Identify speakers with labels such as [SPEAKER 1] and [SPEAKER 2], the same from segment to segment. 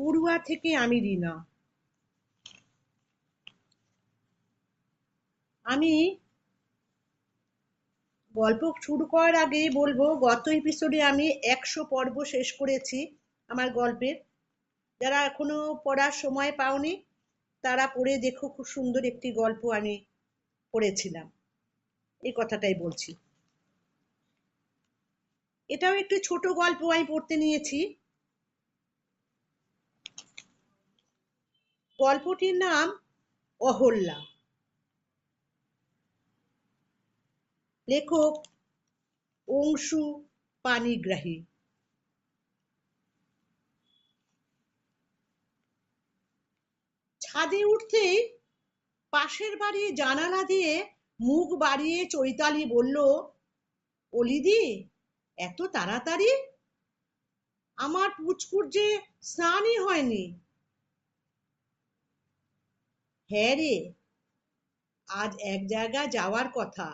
[SPEAKER 1] পড়ুয়া থেকে আমি রিনা। আমি গল্প শুরু করার আগেই বলব, গত এপিসোডে আমি একশো পর্ব শেষ করেছি আমার গল্পের। যারা এখনও পড়ার সময় পাওনি, তারা পড়ে দেখো খুব সুন্দর একটি গল্প আমি পড়েছিলাম। এই কথাটাই বলছি। এটাও একটি ছোট গল্প আমি পড়তে নিয়েছি। গল্পটির নাম অহল্যা। লেখক অংশু পানিগ্রাহী। ছাদে উঠতেই পাশের বাড়ি জানালা দিয়ে মুখ বাড়িয়ে চৈতালি বলল অলিদি এত তাড়াতাড়ি? আমার পুচকুর যে স্নানই হয়নি। হ্যাঁ রে, আজ এক জায়গায় যাওয়ার কথা।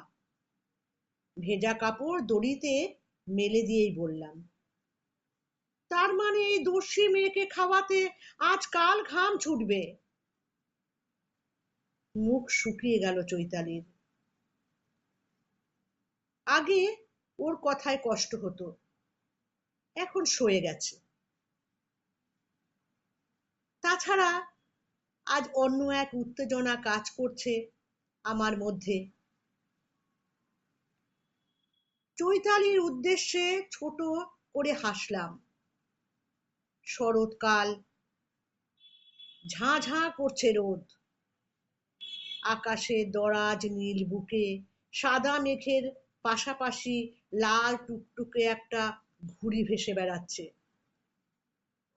[SPEAKER 1] ভেজা কাপড় দড়িতে মেলে দিয়েই বললাম। তার মানে এই দস্যি মেয়েকে খাওয়াতে আজ কাল ঘাম ছুটবে। মুখ শুকিয়ে গেল চৈতালির। আগে ওর কথায় কষ্ট হতো, এখন সয়ে গেছে। তাছাড়া আজ অন্য এক উত্তেজনা কাজ করছে আমার মধ্যে। চৈতালির উদ্দেশ্যে ছোট করে হাসলাম। শরৎকাল ঝাঁ ঝাঁ করছে রোদ। আকাশে দরাজ নীল বুকে, সাদা মেঘের পাশাপাশি লাল টুকটুকে একটা ঘুড়ি ভেসে বেড়াচ্ছে।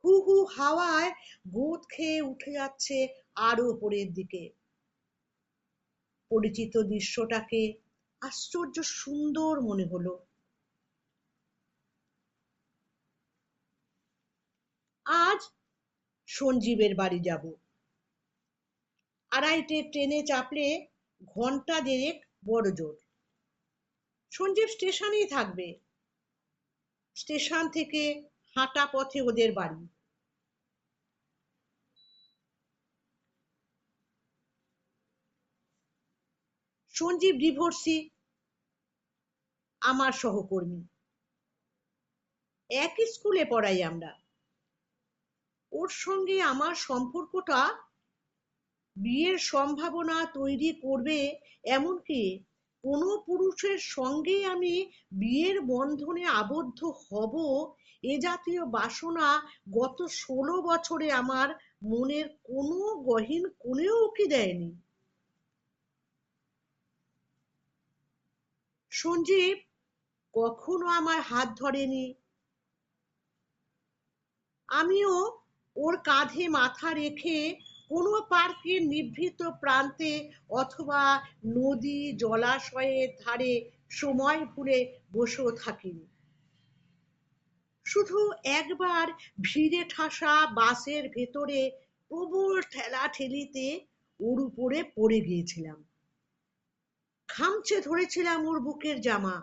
[SPEAKER 1] হু হু হাওয়ায় গোদ খেয়ে উঠে যাচ্ছে আরও ওপরের দিকে। পরিচিত দৃশ্যটাকে আশ্চর্য সুন্দর মনে হলো। আজ সঞ্জীবের বাড়ি যাব। আড়াইটে ট্রেনে চাপলে ঘণ্টা দেড়েক বড় জোর। সঞ্জীব স্টেশনেই থাকবে। স্টেশন থেকে হাঁটা পথে ওদের বাড়ি। সঞ্জীব ডিভোর্সি, আমার সহকর্মী। একই স্কুলে পড়াই আমরা। ওর সঙ্গে আমার সম্পর্কটা বিয়ের সম্ভাবনা তৈরি করবে এমনকি কোনো পুরুষের সঙ্গে আমি বিয়ের বন্ধনে আবদ্ধ হব, এ জাতীয় বাসনা গত ষোলো বছরে আমার মনের কোনো গহীন কোণেও কি দেয়নি। সঞ্জীব, কখনো আমার হাত ধরেনি। আমিও ওর কাঁধে মাথা রেখে কোনো পার্কের নিভৃত প্রান্তে অথবা নদী জলাশয়ের ধারে সময় ভুলে বসেও থাকিনি। শুধু একবার ভিড়ে ঠাসা বাসের ভেতরে প্রবল ঠেলা ঠেলিতে ওর উপরে পড়ে গিয়েছিলাম। খামচে ধরেছিলাম ওর বুকের জামা।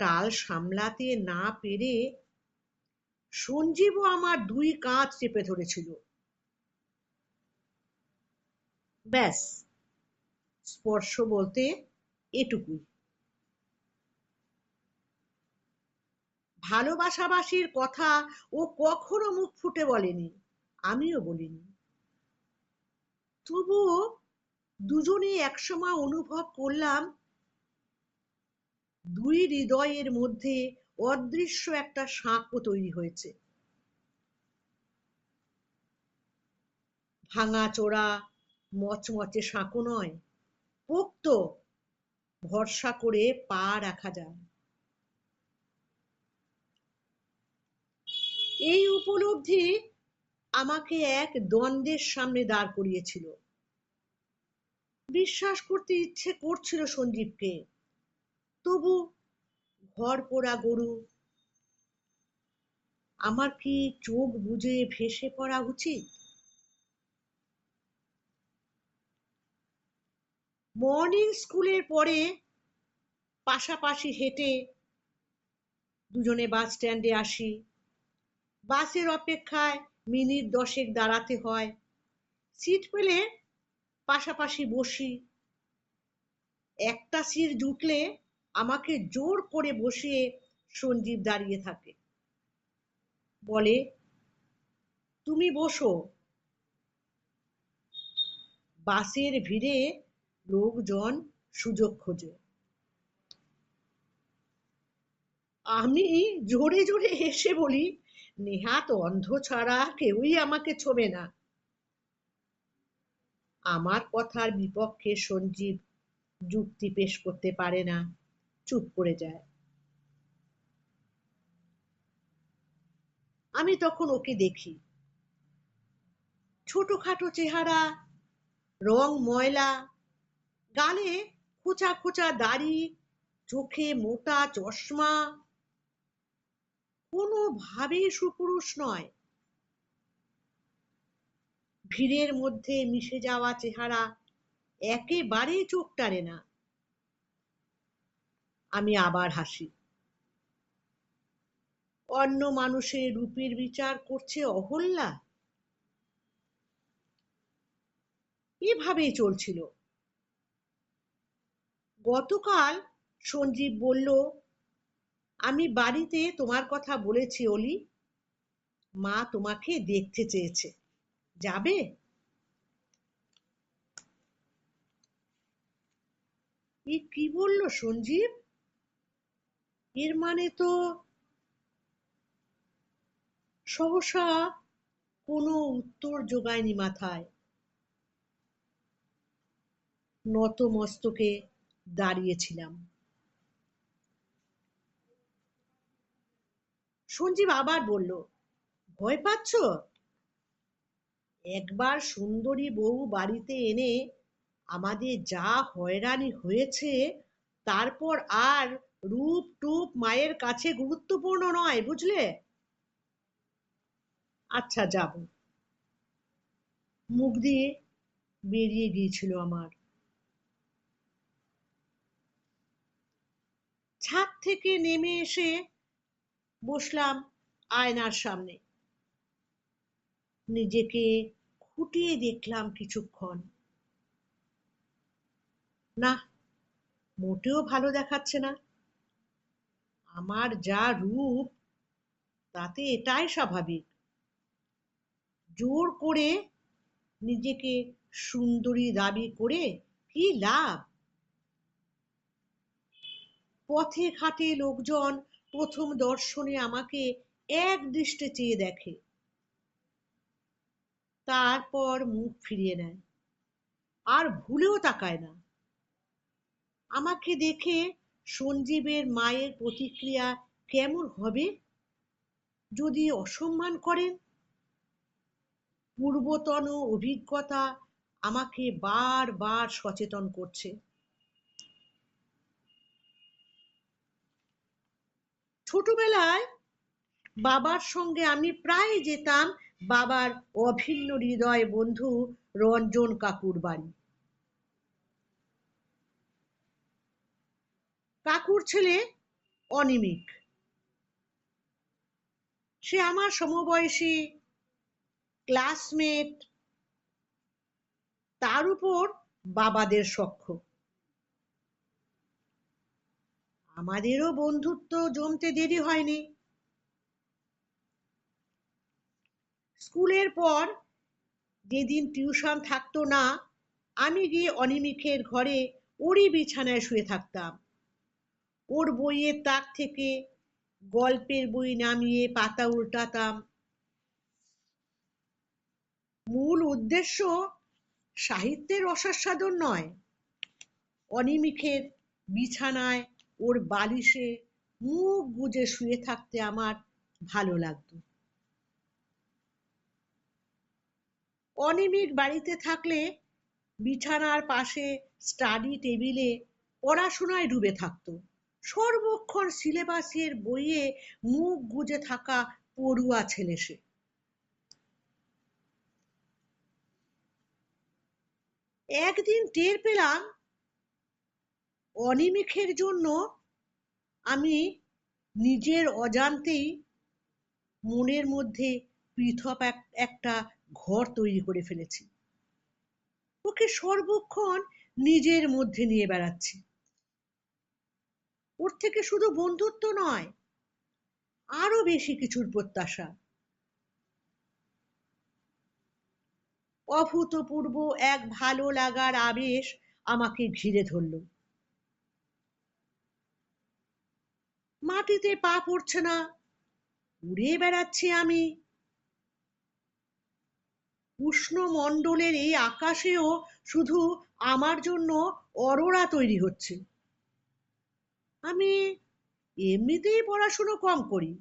[SPEAKER 1] টাল সামলাতে না পেরে সঞ্জীবও আমার দুই কাঁধ চেপে ধরেছিল। ব্যাস, স্পর্শ বলতে এটুকুই। ভালোবাসাবাসির কথা ও কখনো মুখ ফুটে বলেনি, আমিও বলিনি। তবুও দুজনে একসময় অনুভব করলাম, দুই হৃদয়ের মধ্যে অদৃশ্য একটা সাঁকো তৈরি হয়েছে। ভাঙা চোরা মচমচে সাঁকো নয়, পোক্ত, ভরসা করে পা রাখা যায়। এই উপলব্ধি আমাকে এক দ্বন্দ্বের সামনে দাঁড় করিয়েছিল। বিশ্বাস করতে ইচ্ছে করছিল সঞ্জীবকে, তবু ঘর পোড়া গরু। আমার কি চোখ বুঝে ভেসে পড়া উচিত? মর্নিং স্কুলের পরে পাশাপাশি হেঁটে দুজনে বাস স্ট্যান্ডে আসি। বাসের অপেক্ষায় মিনিট দশেক দাঁড়াতে হয়। সিট পেলে পাশাপাশি বসি। একটা সিট জুটলে আমাকে জোর করে বসিয়ে সঞ্জীব দাঁড়িয়ে থাকে। বলে, তুমি বসো। বাসের ভিড়ে লোকজন সুযোগ খোঁজে। আমি জোরে জোরে হেসে বলি নেহাত অন্ধ ছাড়া কেউই আমাকে ছোবে না। আমার কথার বিপক্ষে সঞ্জীব যুক্তি পেশ করতে পারে না। চুপ করে যায়। আমি তখন ওকে দেখি। ছোটখাটো চেহারা, রং ময়লা, গালে খোঁচা খোঁচা দাড়ি, চোখে মোটা চশমা। কোনোভাবেই সুপুরুষ নয়। ভিড়ের মধ্যে মিশে যাওয়া চেহারা একেবারেই চোখ টানে না। আমি আবার হাসি। অন্য মানুষের রূপের বিচার করছে অহল্যা। এভাবেই চলছিল। গতকাল সঞ্জীব বলল, আমি বাড়িতে তোমার কথা বলেছি, অলি। মা তোমাকে দেখতে চেয়েছে। যাবে? কি বলল সঞ্জীব? এর মানে তো সহসা কোনো উত্তর জোগায়নি মাথায়। নত মস্তকে দাঁড়িয়েছিলাম। সঞ্জীব আবার বলল, ভয় পাচ্ছ? একবার সুন্দরী বউ বাড়িতে এনে আমাদের যা হয়রানি হয়েছে, তারপর আর রূপ টুপ মায়ের কাছে গুরুত্বপূর্ণ নয়, বুঝলে? আচ্ছা যাব। মুখ দিয়ে বেরিয়ে গিয়েছিল আমার। ছাদ থেকে নেমে এসে বসলাম আয়নার সামনে। নিজেকে খুঁটিয়ে দেখলাম কিছুক্ষণ। না, মোটেও ভালো দেখাচ্ছে না। আমার যা রূপ, তাতে এটাই স্বাভাবিক। জোর করে নিজেকে সুন্দরী দাবি করে কি লাভ? পথে ঘাটে লোকজন প্রথম দর্শনে আমাকে এক দৃষ্টে চেয়ে দেখে। তারপর মুখ ফিরিয়ে নেয়। আর ভুলেও তাকায় না। আমাকে দেখে সঞ্জীবের মায়ের প্রতিক্রিয়া কেমন হবে? যদি অসম্মান করেন? পূর্বতন অভিজ্ঞতা আমাকে বারবার সচেতন করছে। ছোটবেলায় বাবার সঙ্গে আমি প্রায় যেতাম বাবার অভিন্ন হৃদয় বন্ধু রঞ্জন কাকুর বাড়ি। কাকুর ছেলে অনিমিক। সে আমার সমবয়সী ক্লাসমেট তার উপর বাবাদের সখ্য আমাদেরও বন্ধুত্ব জমতে দেরি হয়নি। স্কুলের পর যেদিন টিউশন থাকতো না, আমি গিয়ে অনিমিকের ঘরে ওরই বিছানায় শুয়ে থাকতাম। ওর বইয়ের তাক থেকে গল্পের বই নামিয়ে পাতা উল্টাতাম। মূল উদ্দেশ্য সাহিত্যের রসাস্বাদন নয়। অনিমিকের বিছানায় ওর বালিশে মুখ গুজে শুয়ে থাকতে আমার ভালো লাগতো। অনিমিক বাড়িতে থাকলে বিছানার পাশে স্টাডি টেবিলে পড়াশোনায় ডুবে থাকতো। সর্বক্ষণ সিলেবাসের বইয়ে মুখ গুজে থাকা পড়ুয়া ছেলে সে। একদিন টের পেলাম অনিমিকের জন্য আমি নিজের অজান্তেই মনের মধ্যে পৃথক একটা ঘর তৈরি করে ফেলেছি। ওকে সর্বক্ষণ নিজের মধ্যে নিয়ে বেড়াচ্ছি। ওর থেকে শুধু বন্ধুত্ব নয়, আরও বেশি কিছুর প্রত্যাশা। অভূতপূর্ব এক ভালো লাগার আবেশ আমাকে ঘিরে ধরল। মাটিতে পা পড়ছে না, উড়ে বেড়াচ্ছি আমি। উষ্ণ মণ্ডলের এই আকাশেও শুধু আমার জন্য অরোরা তৈরি হচ্ছে। আমি এমনিতেই পড়াশুনো কম করি।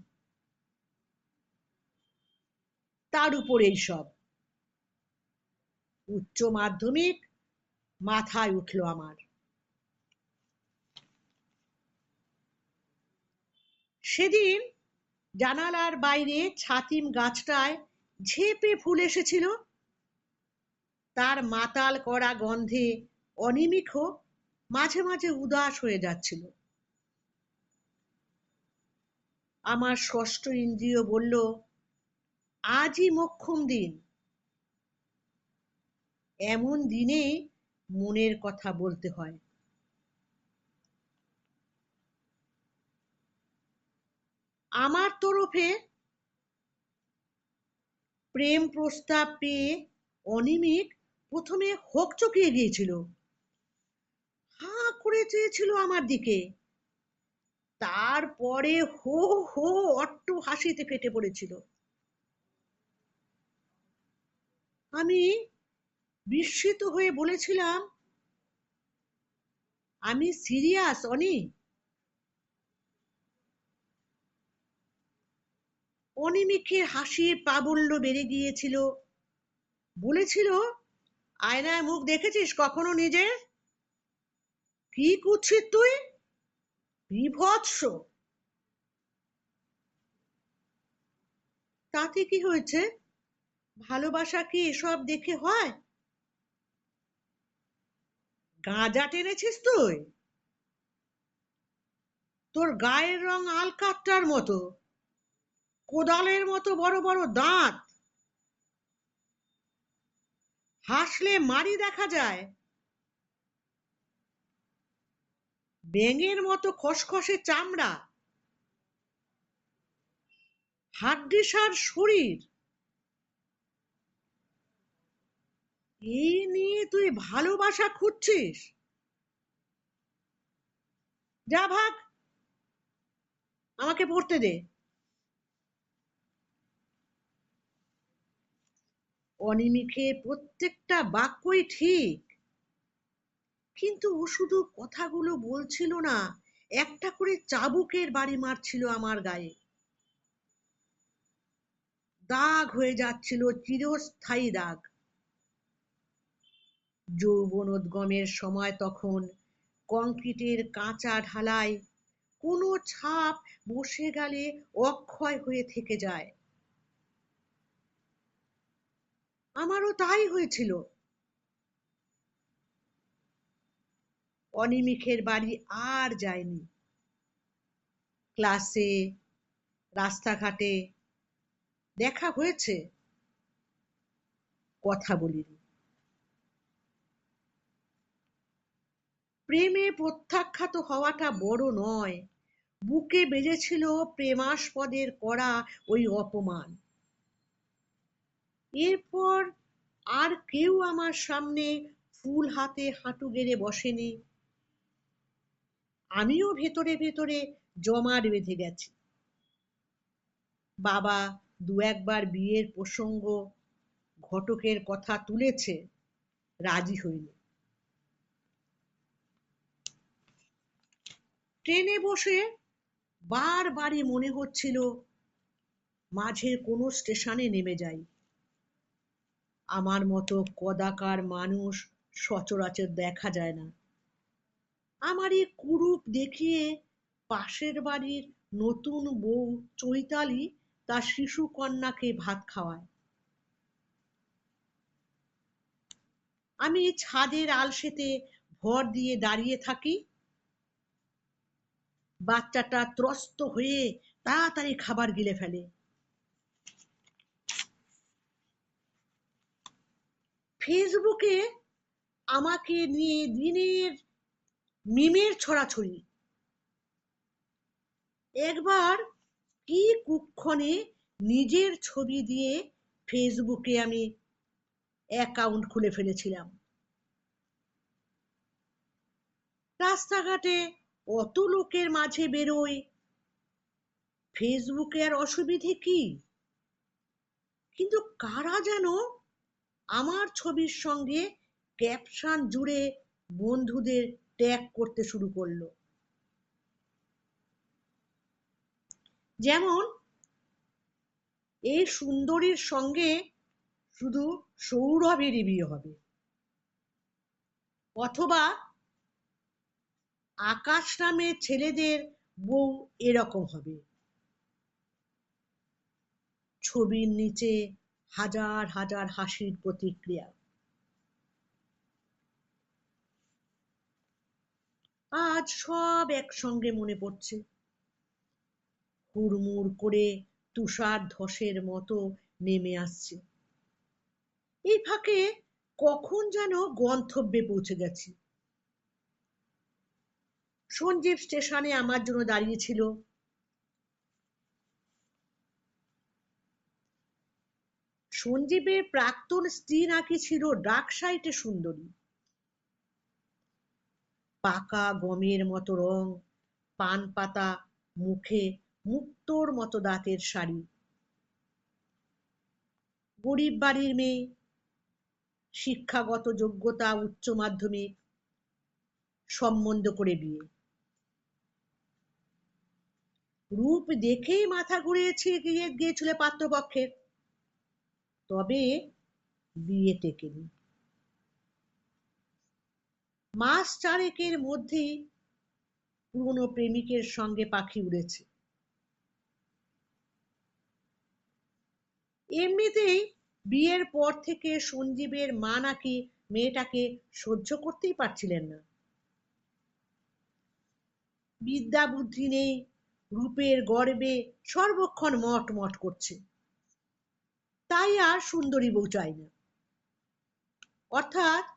[SPEAKER 1] তার উপর এই সব। উচ্চ মাধ্যমিক মাথায় উঠল আমার। সেদিন জানালার বাইরে ছাতিম গাছটায় ঝেপে ফুল এসেছিল। তার মাতাল করা গন্ধে অনিমিখও মাঝে মাঝে উদাস হয়ে যাচ্ছিল। আমার ষষ্ঠ ইন্দ্রিয় বলল, আজই মক্ষম দিন। এমন দিনে মনের কথা বলতে হয়। আমার তরফে প্রেম প্রস্তাব পেয়ে অনিমিক প্রথমে হোক চকিয়ে গিয়েছিল। হা করে চেয়েছিল আমার দিকে। তারপরে হো হো, অট্ট হাসিতে ফেটে পড়েছিল। আমি বিস্মিত হয়ে বলেছিলাম, আমি সিরিয়াস, অনি। অনিমিকের হাসির প্রাবল্য বেড়ে গিয়েছিল। বলেছিল, আয়নায় মুখ দেখেছিস কখনো নিজে? কি করছিস তুই? বিভৎস। তাতে কি হয়েছে? ভালোবাসা কি এসব দেখে হয়? গাঁজা টেনেছিস তুই? তোর গায়ের রং আলকাট্টার মতো, কোদালের মতো বড় বড় দাঁত। হাসলে মারি দেখা যায় ব্যাঙের মতো খসখসে চামড়া। হাড্ডিসার শরীর। এই নিয়ে তুই ভালোবাসা খুঁজছিস? যা ভাগ, আমাকে পড়তে দে। অনিমিকে প্রত্যেকটা বাক্যই ঠিক। কিন্তু ও শুধু কথাগুলো বলছিল না, একটা করে চাবুকের বাড়ি মারছিল আমার গায়ে। দাগ হয়ে যাচ্ছিল, চিরস্থায়ী দাগ। যৌবনোদ্গমের সময় তখন কংক্রিটের কাঁচা ঢালাই কোনো ছাপ বসে গেলে অক্ষয় হয়ে থেকে যায়। আমারও তাই হয়েছিল। অনিমিখের বাড়ি আর যায়নি। ক্লাসে, রাস্তাঘাটে দেখা হয়েছে? কথা বলিনি। প্রেমে প্রত্যাখ্যাত হওয়াটা বড় নয়। বুকে বেজেছিল প্রেমাস্পদের করা ওই অপমান। এরপর আর কেউ আমার সামনে ফুল হাতে হাঁটু গেড়ে বসেনি। আমিও ভেতরে ভেতরে জমাট বেঁধে গেছি। বাবা দু একবার বিয়ের প্রসঙ্গ, ঘটকের কথা তুলেছে, রাজি হইনি। ট্রেনে বসে বারবারই মনে হচ্ছিল মাঝের কোনো স্টেশনে নেমে যাই। আমার মতো কদাকার মানুষ সচরাচর দেখা যায় না। আমার এই কুরূপ দেখিয়ে পাশের বাড়ির নতুন বউ চৈতালি তার শিশু কন্যাকে ভাত খাওয়ায়। আমি ছাদের আলসেতে ভর দিয়ে দাঁড়িয়ে থাকি। বাচ্চাটা ত্রস্ত হয়ে তাড়াতাড়ি খাবার গিলে ফেলে। ফেসবুকে আমাকে নিয়ে দিনের মিমের ছড়াছড়ি। একবার কি কুক্ষণে নিজের ছবি দিয়ে ফেসবুকে আমি অ্যাকাউন্ট খুলে ফেলেছিলাম। রাস্তাঘাটে অত লোকের মাঝে বেরোয়, ফেসবুকে আর অসুবিধে কি? কিন্তু কারা যেন আমার ছবির সঙ্গে ক্যাপশন জুড়ে বন্ধুদের ট্যাগ করতে শুরু করল। যেমন এই সুন্দরীর সঙ্গে শুধু সৌরভেরই বিয়ে হবে। অথবা, আকাশ নামে ছেলেদের বউ এরকম হবে। ছবির নিচে হাজার হাজার হাসির প্রতিক্রিয়া। আজ সব একসঙ্গে মনে পড়ছে। হুড়মুড় করে তুষার ধসের মতো নেমে আসছে। এই ফাঁকে কখন যেন গন্তব্যে পৌঁছে গেছি। সঞ্জীব স্টেশনে আমার জন্য দাঁড়িয়েছিল সঞ্জীবের প্রাক্তন স্ত্রী নাকি ছিল ডাক সাইটে সুন্দরী। পাকা গমের মতো রং, পান পাতা, মুখে মুক্তোর মতো দাঁতের শাড়ি। গরিব বাড়ির মেয়ে, শিক্ষাগত যোগ্যতা উচ্চ মাধ্যমিক সম্বন্ধ করে বিয়ে। রূপ দেখেই মাথা ঘুরিয়েছে গিয়ে গিয়েছিল পাত্রপক্ষের, তবে বিয়ে টেকেনি। মাস চারেকের মধ্যেই পুরনো প্রেমিকের সঙ্গে পাখি উড়েছে। এমনিতেই বিয়ের পর থেকে সঞ্জীবের মা নাকি মেয়েটাকে সহ্য করতেই পারছিলেন না। বিদ্যা বুদ্ধি নেই, রূপের গর্বে সর্বক্ষণ মট মট করছে। তাই আর সুন্দরী বউ চাই না। অর্থাৎ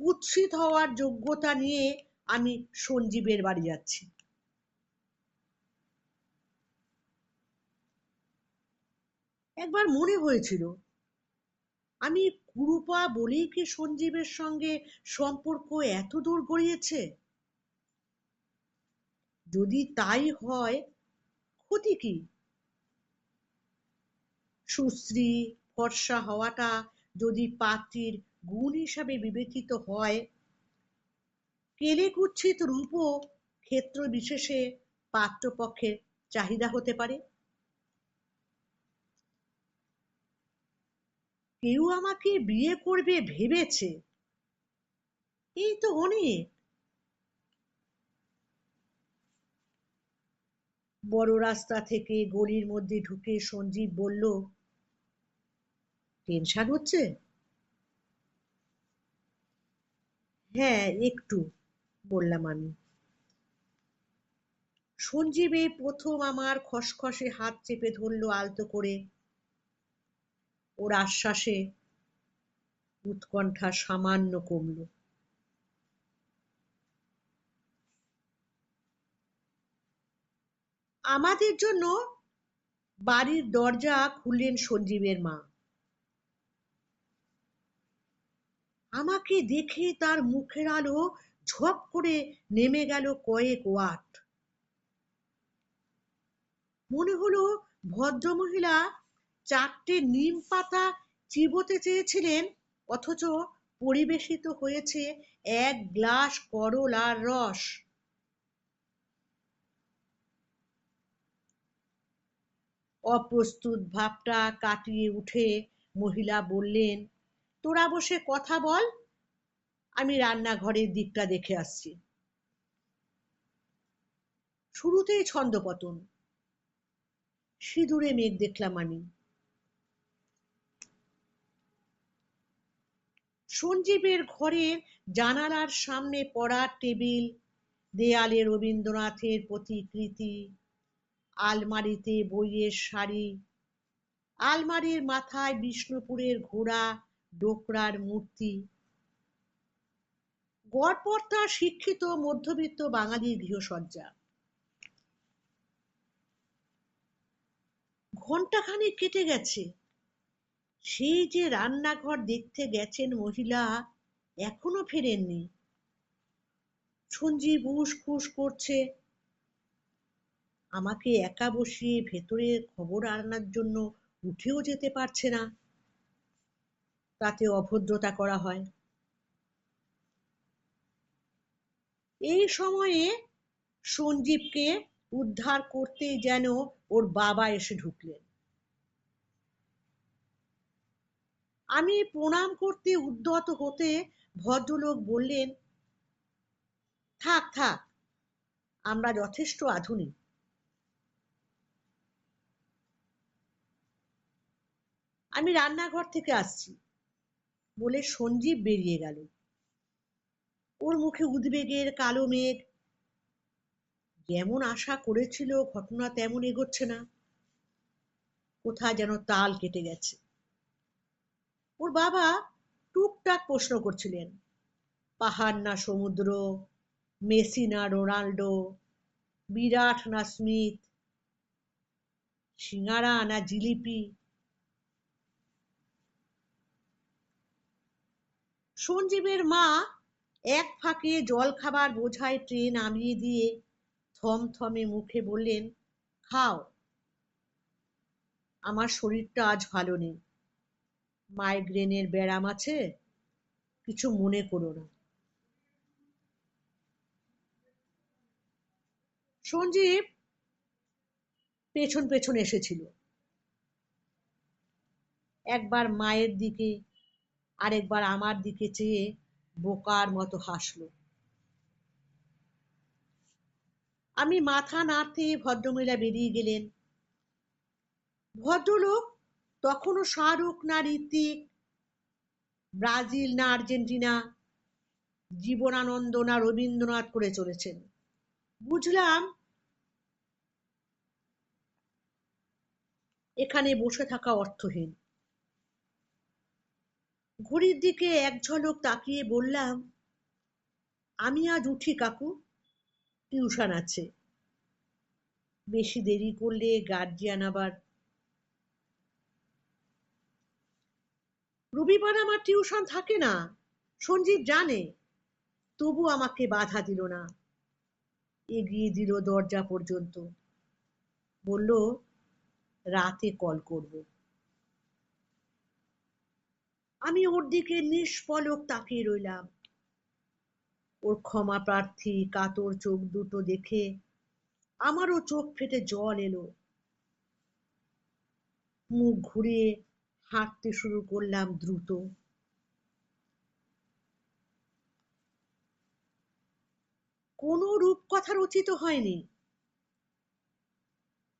[SPEAKER 1] কুৎসিত হওয়ার যোগ্যতা নিয়ে আমি সঞ্জীবের বাড়ি যাচ্ছি। একবার মনে হয়েছিল, আমি কুরুপা বলেই কি সঞ্জীবের সঙ্গে সম্পর্ক এত দূর গড়িয়েছে? যদি তাই হয়, ক্ষতি কি? সুশ্রী, ফর্সা হওয়াটা যদি পাত্রীর গুণ হিসাবে বিবেচিত হয়। কেলে কুচ্ছিত রূপও ক্ষেত্র বিশেষে পাত্রপক্ষের চাহিদা হতে পারে। কেউ আমাকে বিয়ে করবে ভেবেছে, এই তো অনেক। বড় রাস্তা থেকে গলির মধ্যে ঢুকে সঞ্জীব বলল, টেনশন হচ্ছে? হ্যাঁ একটু বললাম আমি। সঞ্জীবে প্রথম আমার খসখসে হাত চেপে ধরলো আলতো করে। ওর আশ্বাসে উৎকণ্ঠা সামান্য কমল। আমাদের জন্য বাড়ির দরজা খুললেন সঞ্জীবের মা। আমাকে দেখে তার মুখের আলো ঝপ করে নেমে গেল কয়েক ওয়াট। মনে হলো ভদ্রমহিলা চারটে নিম পাতা চিবোতে চেয়েছিলেন, অথচ পরিবেশিত হয়েছে এক গ্লাস করলার রস। অপ্রস্তুত ভাবটা কাটিয়ে উঠে মহিলা বললেন তোরা বসে কথা বল। আমি রান্নাঘরের দিকটা দেখে আসছি। শুরুতেই ছন্দপতন সিঁদুরে মেঘ দেখলাম আমি। সঞ্জীবের ঘরের জানালার সামনে পড়ার টেবিল, দেয়ালে রবীন্দ্রনাথের প্রতিকৃতি, আলমারিতে বইয়ের শাড়ি, আলমারির মাথায় বিষ্ণুপুরের ঘোড়া ডোকরার মূর্তি। গড়পড়তা শিক্ষিত মধ্যবিত্ত বাঙালির গৃহসজ্জা। ঘণ্টাখানেক কেটে গেছে। সেই যে রান্নাঘর দেখতে গেছেন মহিলা, এখনও ফেরেননি। সঞ্জীব উসখুস করছে। আমাকে একা বসিয়ে ভেতরের খবর আনার জন্য উঠেও যেতে পারছে না। তাতে অভদ্রতা করা হয়। এই সময়ে সঞ্জীবকে উদ্ধার করতেই যেন ওর বাবা এসে ঢুকলেন। আমি প্রণাম করতে উদ্যত হতে ভদ্রলোক বললেন, থাক থাক, আমরা যথেষ্ট আধুনিক। আমি রান্নাঘর থেকে আসছি। বলে সঞ্জীব বেরিয়ে গেল। ওর মুখে উদ্বেগের কালো মেঘ। যেমন আশা করেছিল, ঘটনা তেমন এগোচ্ছে না। কোথায় যেন তাল কেটে গেছে। ওর বাবা টুকটাক প্রশ্ন করছিলেন। পাহাড় না সমুদ্র, মেসি না রোনাল্ডো, বিরাট না স্মিথ, সিঙ্গারা না জিলিপি। সঞ্জীবের মা এক ফাঁকে জলখাবার বোঝায় ট্রে নামিয়ে দিয়ে থমথমে মুখে বললেন, খাও। আমার শরীরটা আজ ভালো নেই। মাইগ্রেনের ব্যারাম আছে, কিছু মনে করো না। সঞ্জীব পেছন পেছন এসেছিল। একবার মায়ের দিকে আরেকবার আমার দিকে চেয়ে বোকার মতো হাসল। আমি মাথা নাড়তে ভদ্রমহিলা বেরিয়ে গেলেন। ভদ্রলোক তখনও শাহরুখ না ঋতিক ব্রাজিল না, আর্জেন্টিনা, জীবনানন্দ না, রবীন্দ্রনাথ করে চলেছেন। বুঝলাম এখানে বসে থাকা অর্থহীন। ঘড়ির দিকে এক ঝলক তাকিয়ে বললাম, আমি আজ উঠি কাকু, টিউশন আছে। বেশি দেরি করলে গার্জিয়ান আবার রবিবার আমার টিউশন থাকে না, সঞ্জীব জানে, তবু আমাকে বাধা দিল না। এগিয়ে দিল দরজা পর্যন্ত। বলল, রাতে কল করব। আমি ওর দিকে নিষ্পলক তাকিয়ে রইলাম। ওর ক্ষমা প্রার্থী কাতর চোখ দুটো দেখে আমারও চোখ ফেটে জল এলো। মুখ ঘুরিয়ে হাঁটতে শুরু করলাম দ্রুত। কোনো রূপকথা রচিত হয়নি।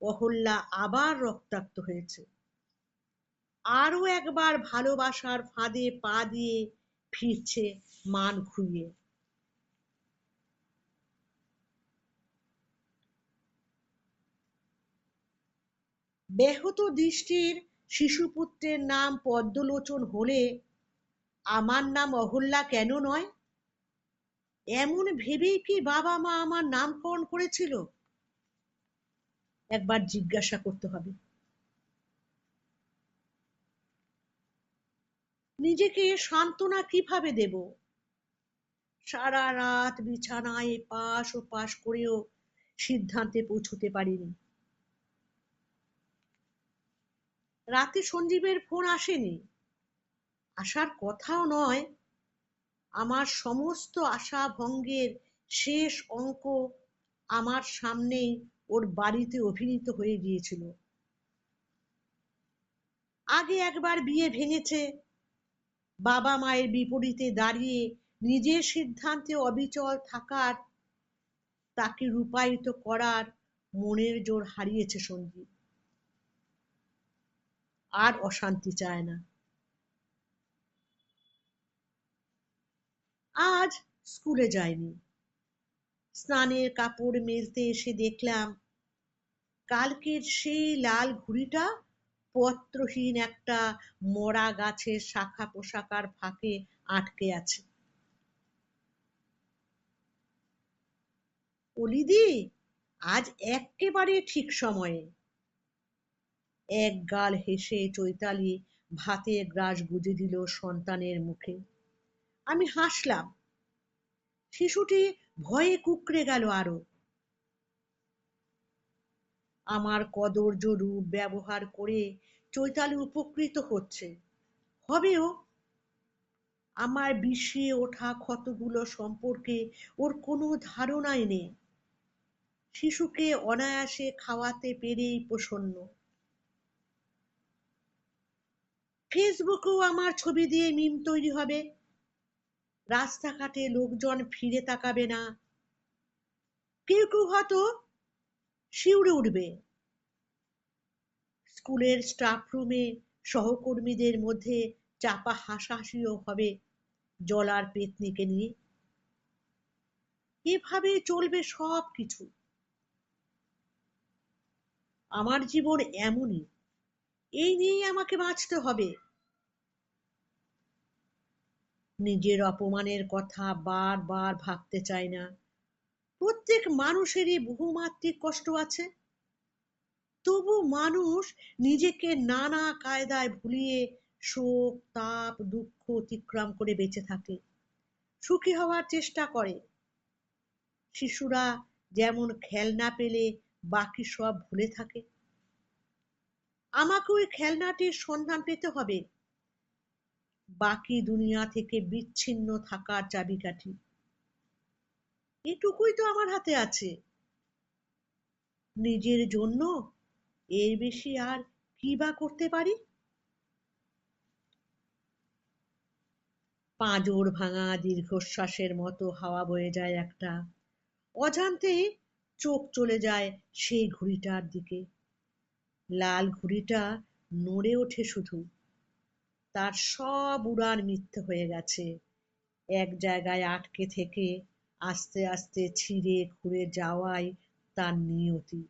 [SPEAKER 1] অহল্যা আবার রক্তাক্ত হয়েছে। আরও একবার ভালোবাসার ফাঁদে পা দিয়ে ফিরছে মান খুইয়ে ব্যাহত দৃষ্টির শিশুপুত্রের নাম পদ্মলোচন হলে আমার নাম অহল্যা কেন নয়? এমন ভেবেই কি বাবা মা আমার নামকরণ করেছিল? একবার জিজ্ঞাসা করতে হবে। নিজেকে সান্ত্বনা কীভাবে দেব? সারা রাত বিছানায় পাশ ও পাশ করেও সিদ্ধান্তে পৌঁছতে পারিনি। রাতে সঞ্জীবের ফোন আসেনি। আসার কথাও নয়। আমার সমস্ত আশা ভঙ্গের শেষ অঙ্ক আমার সামনেই ওর বাড়িতে অভিনীত হয়ে গিয়েছিল। আগে একবার বিয়ে ভেঙেছে বাবা মায়ের বিপরীতে দাঁড়িয়ে নিজের সিদ্ধান্তে অবিচল থাকার তাকে রূপায়িত করার মনের জোর হারিয়েছে সঞ্জীব। আর অশান্তি চায় না। আজ স্কুলে যায়নি। স্নানের কাপড় মেলতে এসে দেখলাম, কালকের সেই লাল ঘুড়িটা পত্রহীন একটা মরা গাছের শাখা পোশাকার ফাঁকে আটকে আছে। অলিদি, আজ এক্কেবারে ঠিক সময়ে। এক গাল হেসে চৈতালি ভাতের গ্রাস গুজে দিল সন্তানের মুখে। আমি হাসলাম। শিশুটি ভয়ে কুকড়ে গেল আরও। আমার কদর্য রূপ ব্যবহার করে চৈতালি উপকৃত হচ্ছে। হবেও আমার বিষিয়ে ওঠা ক্ষতগুলো সম্পর্কে ওর কোনো ধারণাই নেই। শিশুকে অনায়াসে খাওয়াতে পেরেই প্রসন্ন। ফেসবুকেও আমার ছবি দিয়ে মিম তৈরি হবে। রাস্তাঘাটে লোকজন ফিরে তাকাবে না। কেউ কেউ হয়তো শিউরে উঠবে। স্কুলের স্টাফ রুমে সহকর্মীদের মধ্যে চাপা হাসাহাসিও হবে জলার পেতনিকে নিয়ে। এভাবে চলবে সব কিছু আমার জীবন এমনই। এই নিয়েই আমাকে বাঁচতে হবে। নিজের অপমানের কথা বারবার ভাবতে চাই না। প্রত্যেক মানুষেরই বহুমাত্রিক কষ্ট আছে। তবু মানুষ নিজেকে নানা কায়দায় ভুলিয়ে শোক, তাপ, দুঃখ অতিক্রম করে বেঁচে থাকে। সুখী হওয়ার চেষ্টা করে। শিশুরা যেমন খেলনা পেলে বাকি সব ভুলে থাকে। আমাকে ওই খেলনাটির সন্ধান পেতে হবে। বাকি দুনিয়া থেকে বিচ্ছিন্ন থাকার চাবিকাঠি। এটুকুই তো আমার হাতে আছে। নিজের জন্য এর বেশি আর কি বা করতে পারি? পাঁজর ভাঙা দীর্ঘশ্বাসের মতো হাওয়া বয়ে যায় একটা। অজান্তে চোখ চলে যায় সেই ঘুড়িটার দিকে। লাল ঘুড়িটা নড়ে ওঠে শুধু। তার সব উড়ান মিথ্যে হয়ে গেছে। এক জায়গায় আটকে থেকে আস্তে আস্তে ছিঁড়ে খুঁড়ে যাওয়াই তার নিয়তি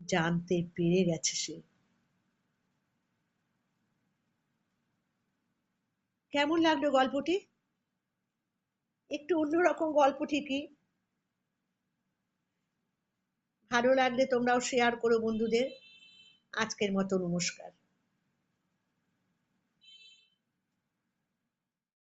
[SPEAKER 1] জানতে পেরে গেছে সে। কেমন লাগল গল্পটি? একটু অন্যরকম গল্প ঠিকই। ভালো লাগলে তোমরাও শেয়ার করো বন্ধুদের। আজকের মতো নমস্কার।